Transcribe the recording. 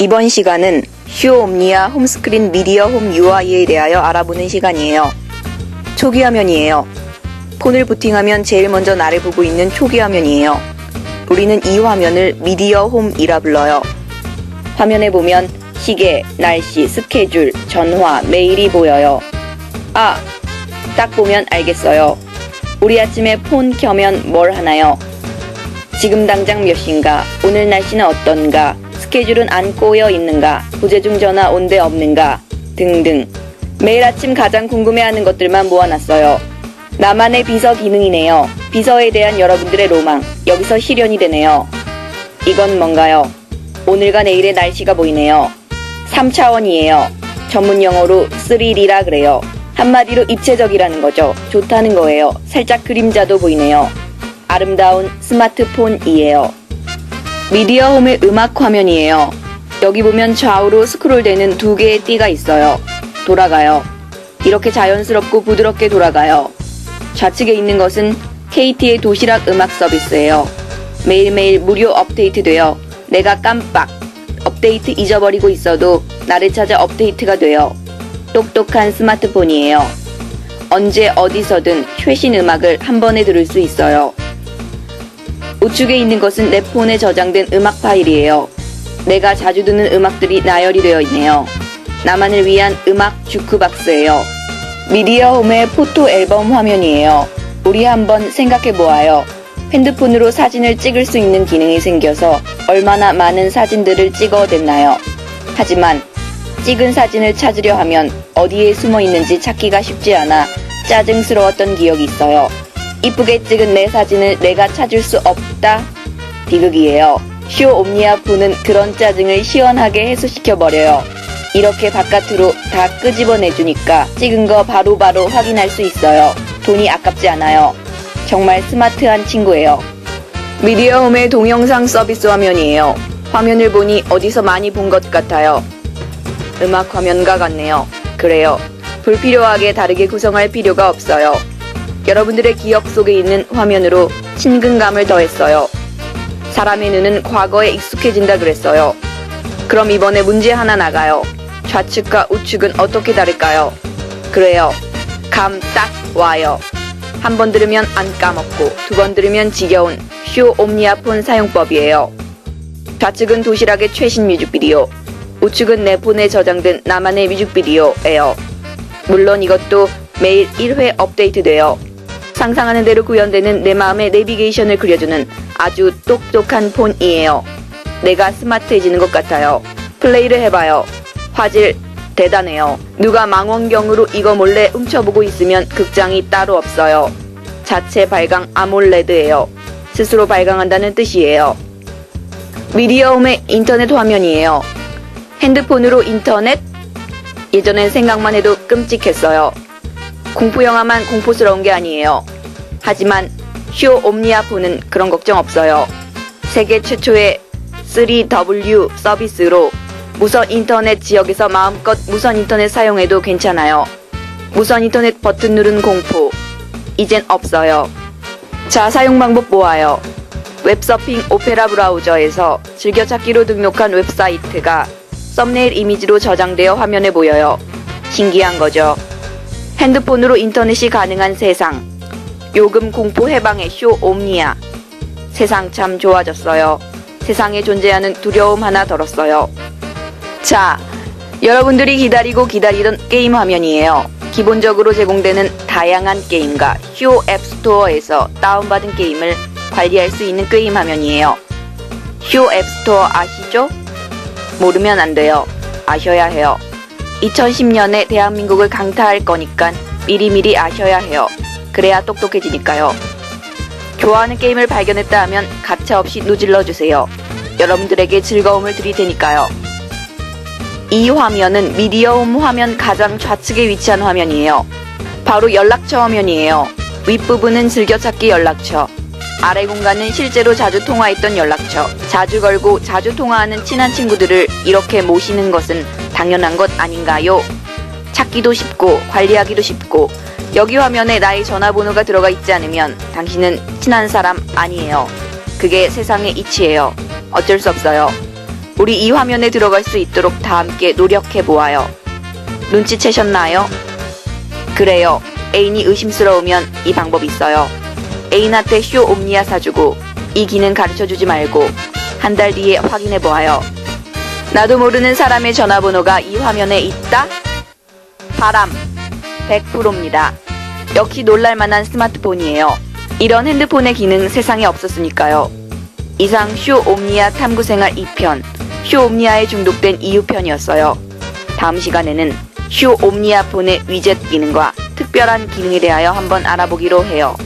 이번 시간은 휴 옴니아 홈스크린 미디어 홈 UI에 대하여 알아보는 시간이에요. 초기 화면이에요. 폰을 부팅하면 제일 먼저 나를 보고 있는 초기 화면이에요. 우리는 이 화면을 미디어 홈이라 불러요. 화면에 보면 시계, 날씨, 스케줄, 전화, 메일이 보여요. 아, 딱 보면 알겠어요. 우리 아침에 폰 켜면 뭘 하나요? 지금 당장 몇 시인가? 오늘 날씨는 어떤가? 스케줄은 안 꼬여 있는가? 부재중 전화 온데 없는가? 등등. 매일 아침 가장 궁금해하는 것들만 모아놨어요. 나만의 비서 기능이네요. 비서에 대한 여러분들의 로망. 여기서 실현이 되네요. 이건 뭔가요? 오늘과 내일의 날씨가 보이네요. 3차원이에요. 전문 용어로 3D라 그래요. 한마디로 입체적이라는 거죠. 좋다는 거예요. 살짝 그림자도 보이네요. 아름다운 스마트폰이에요. 미디어 홈의 음악 화면이에요. 여기 보면 좌우로 스크롤되는 두 개의 띠가 있어요. 돌아가요. 이렇게 자연스럽고 부드럽게 돌아가요. 좌측에 있는 것은 KT의 도시락 음악 서비스예요. 매일매일 무료 업데이트돼요. 내가 깜빡 업데이트 잊어버리고 있어도 나를 찾아 업데이트가 돼요. 똑똑한 스마트폰이에요. 언제 어디서든 최신 음악을 한 번에 들을 수 있어요. 우측에 있는 것은 내 폰에 저장된 음악 파일이에요. 내가 자주 듣는 음악들이 나열이 되어 있네요. 나만을 위한 음악 주크박스예요. 미디어 홈의 포토 앨범 화면이에요. 우리 한번 생각해 보아요. 핸드폰으로 사진을 찍을 수 있는 기능이 생겨서 얼마나 많은 사진들을 찍어댔나요? 하지만 찍은 사진을 찾으려 하면 어디에 숨어 있는지 찾기가 쉽지 않아 짜증스러웠던 기억이 있어요. 이쁘게 찍은 내 사진을 내가 찾을 수 없다? 비극이에요. 쇼 옴니아프는 그런 짜증을 시원하게 해소시켜버려요. 이렇게 바깥으로 다 끄집어내주니까 찍은 거 바로 바로 확인할 수 있어요. 돈이 아깝지 않아요. 정말 스마트한 친구예요. 미디어 홈의 동영상 서비스 화면이에요. 화면을 보니 어디서 많이 본 것 같아요. 음악 화면과 같네요. 그래요. 불필요하게 다르게 구성할 필요가 없어요. 여러분들의 기억 속에 있는 화면으로 친근감을 더했어요. 사람의 눈은 과거에 익숙해진다 그랬어요. 그럼 이번에 문제 하나 나가요. 좌측과 우측은 어떻게 다를까요? 그래요. 감 딱 와요. 한 번 들으면 안 까먹고 두 번 들으면 지겨운 쇼 옴니아폰 사용법이에요. 좌측은 도시락의 최신 뮤직비디오, 우측은 내 폰에 저장된 나만의 뮤직비디오예요. 물론 이것도 매일 1회 업데이트돼요. 상상하는 대로 구현되는 내 마음의 내비게이션을 그려주는 아주 똑똑한 폰이에요. 내가 스마트해지는 것 같아요. 플레이를 해봐요. 화질 대단해요. 누가 망원경으로 이거 몰래 훔쳐보고 있으면 극장이 따로 없어요. 자체 발광 아몰레드예요. 스스로 발광한다는 뜻이에요. 미디어홈의 인터넷 화면이에요. 핸드폰으로 인터넷? 예전엔 생각만 해도 끔찍했어요. 공포 영화만 공포스러운 게 아니에요. 하지만 쇼 옴니아폰은 그런 걱정 없어요. 세계 최초의 3W 서비스로 무선 인터넷 지역에서 마음껏 무선 인터넷 사용해도 괜찮아요. 무선 인터넷 버튼 누른 공포. 이젠 없어요. 자, 사용 방법 보아요. 웹서핑 오페라 브라우저에서 즐겨찾기로 등록한 웹사이트가 썸네일 이미지로 저장되어 화면에 보여요. 신기한 거죠. 핸드폰으로 인터넷이 가능한 세상. 요금 공포 해방의 쇼 옴니아. 세상 참 좋아졌어요. 세상에 존재하는 두려움 하나 덜었어요. 자, 여러분들이 기다리고 기다리던 게임 화면이에요. 기본적으로 제공되는 다양한 게임과 쇼 앱스토어에서 다운받은 게임을 관리할 수 있는 게임 화면이에요. 쇼 앱스토어 아시죠? 모르면 안 돼요. 아셔야 해요. 2010년에 대한민국을 강타할 거니까 미리미리 아셔야 해요. 그래야 똑똑해지니까요. 좋아하는 게임을 발견했다 하면 가차없이 누질러 주세요. 여러분들에게 즐거움을 드릴 테니까요. 이 화면은 미디어홈 화면 가장 좌측에 위치한 화면이에요. 바로 연락처 화면이에요. 윗부분은 즐겨찾기 연락처. 아래 공간은 실제로 자주 통화했던 연락처. 자주 걸고 자주 통화하는 친한 친구들을 이렇게 모시는 것은 당연한 것 아닌가요? 찾기도 쉽고 관리하기도 쉽고 여기 화면에 나의 전화번호가 들어가 있지 않으면 당신은 친한 사람 아니에요. 그게 세상의 이치예요. 어쩔 수 없어요. 우리 이 화면에 들어갈 수 있도록 다 함께 노력해 보아요. 눈치채셨나요? 그래요. 애인이 의심스러우면 이 방법 있어요. 애인한테 쇼 옴니아 사주고 이 기능 가르쳐 주지 말고 한 달 뒤에 확인해 보아요. 나도 모르는 사람의 전화번호가 이 화면에 있다? 바람 100%입니다. 역시 놀랄만한 스마트폰이에요. 이런 핸드폰의 기능 세상에 없었으니까요. 이상 쇼 옴니아 탐구생활 2편 쇼 옴니아에 중독된 이유 편이었어요. 다음 시간에는 쇼 옴니아 폰의 위젯 기능과 특별한 기능에 대하여 한번 알아보기로 해요.